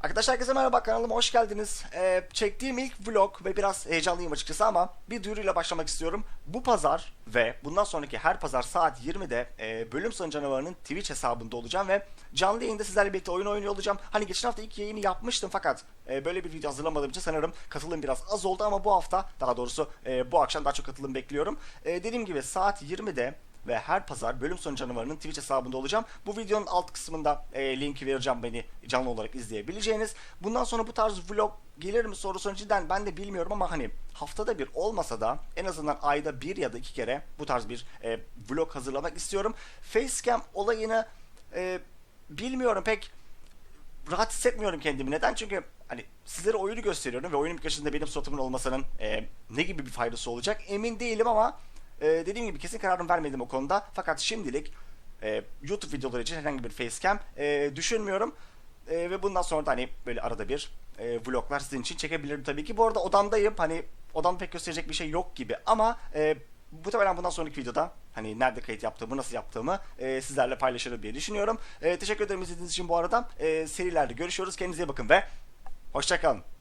Arkadaşlar herkese merhaba kanalıma hoş geldiniz. Ee, çektiğim ilk vlog ve biraz heyecanlıyım açıkçası ama bir duyuruyla başlamak istiyorum. Bu pazar ve bundan sonraki her pazar saat 20'de e, Bölüm Sonu Canavarı'nın Twitch hesabında olacağım ve canlı yayında sizlerle birlikte oyun oynuyor olacağım. Hani geçen hafta ilk yayını yapmıştım fakat e, böyle bir video hazırlamadığım için sanırım katılım biraz az oldu ama bu hafta daha doğrusu e, bu akşam daha çok katılım bekliyorum. E, dediğim gibi saat 20'de ve her pazar bölüm sonu canavarının Twitch hesabında olacağım. Bu videonun alt kısmında e, linki vereceğim beni canlı olarak izleyebileceğiniz. Bundan sonra bu tarz vlog gelir mi sorusunu cidden ben de bilmiyorum ama hani haftada bir olmasa da en azından ayda bir ya da iki kere bu tarz bir e, vlog hazırlamak istiyorum. Facecam olayını e, bilmiyorum pek rahat hissetmiyorum kendimi. Neden? Çünkü hani sizlere oyunu gösteriyorum ve oyunun birkaçında benim suratımın olmasının e, ne gibi bir faydası olacak emin değilim ama e, dediğim gibi kesin kararımı vermedim o konuda. Fakat şimdilik e, YouTube videoları için herhangi bir facecam e, düşünmüyorum. E, ve bundan sonra da hani böyle arada bir e, vloglar sizin için çekebilirim tabii ki. Bu arada odamdayım. Hani odamda pek gösterecek bir şey yok gibi ama e, muhtemelen bundan sonraki videoda hani nerede kayıt yaptığımı, nasıl yaptığımı e, sizlerle paylaşırım diye düşünüyorum. E, teşekkür ederim izlediğiniz için bu arada. E, serilerde görüşüyoruz. Kendinize iyi bakın ve hoşçakalın.